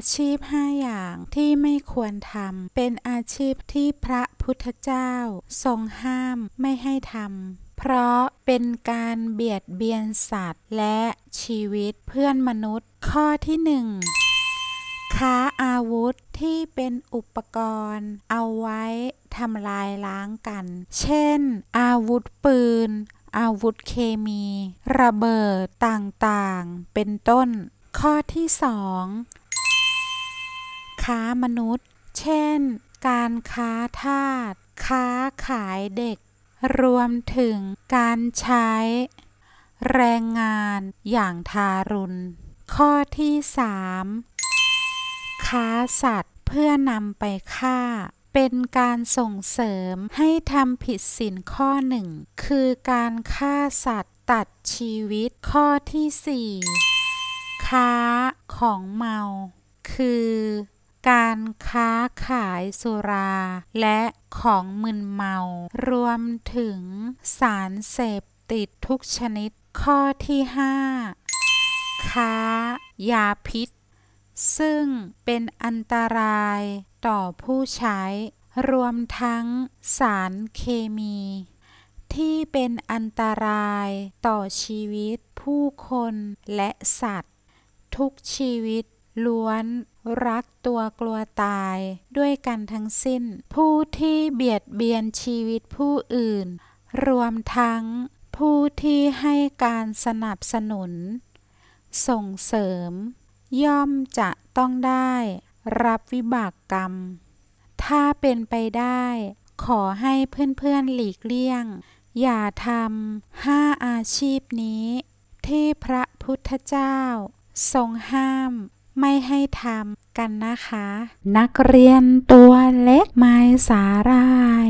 อาชีพ 5 อย่างที่ไม่ควรทำเป็นอาชีพที่พระพุทธเจ้า ทรงห้ามไม่ให้ทำเพราะเป็นการเบียดเบียนสัตว์และชีวิตเพื่อนมนุษย์ ข้อที่หนึ่งค้าอาวุธที่เป็นอุปกรณ์ เอาไว้ทำลายล้างกัน เช่น อาวุธปืน อาวุธเคมี ระเบิดต่างๆ เป็นต้น ข้อที่สอง ค้ามนุษย์ เช่น การค้าทาส ค้าขายเด็ก รวมถึงการใช้ แรงงานอย่างทารุณ ข้อที่สามค้าสัตว์เพื่อนำไปฆ่าเป็นการส่งเสริมให้ทำผิดศีลข้อหนึ่ง คือการฆ่าสัตว์ตัดชีวิตข้อที่สี่ค้าของเมา คือ การค้าขายสุรา และของมึนเมา รวมถึงสารเสพติดทุกชนิด ข้อที่ห้าค้ายาพิษ ซึ่งเป็นอันตรายต่อผู้ใช้ รวมทั้งสารเคมี ที่เป็นอันตรายต่อชีวิตผู้คนและสัตว์ ทุกชีวิต ล้วน รักตัวกลัวตายด้วยกันทั้งสิ้น ผู้ที่เบียดเบียนชีวิตผู้อื่น รวมทั้งผู้ที่ให้การสนับสนุน ส่งเสริม ย่อมจะต้องได้รับวิบากกรรม ถ้าเป็นไปได้ ขอให้เพื่อนๆหลีกเลี่ยง อย่าทำห้าอาชีพนี้ ที่พระพุทธเจ้า ทรงห้าม ไม่ให้ทำกันนะคะ นักเรียนตัวเล็กไม้สาหร่าย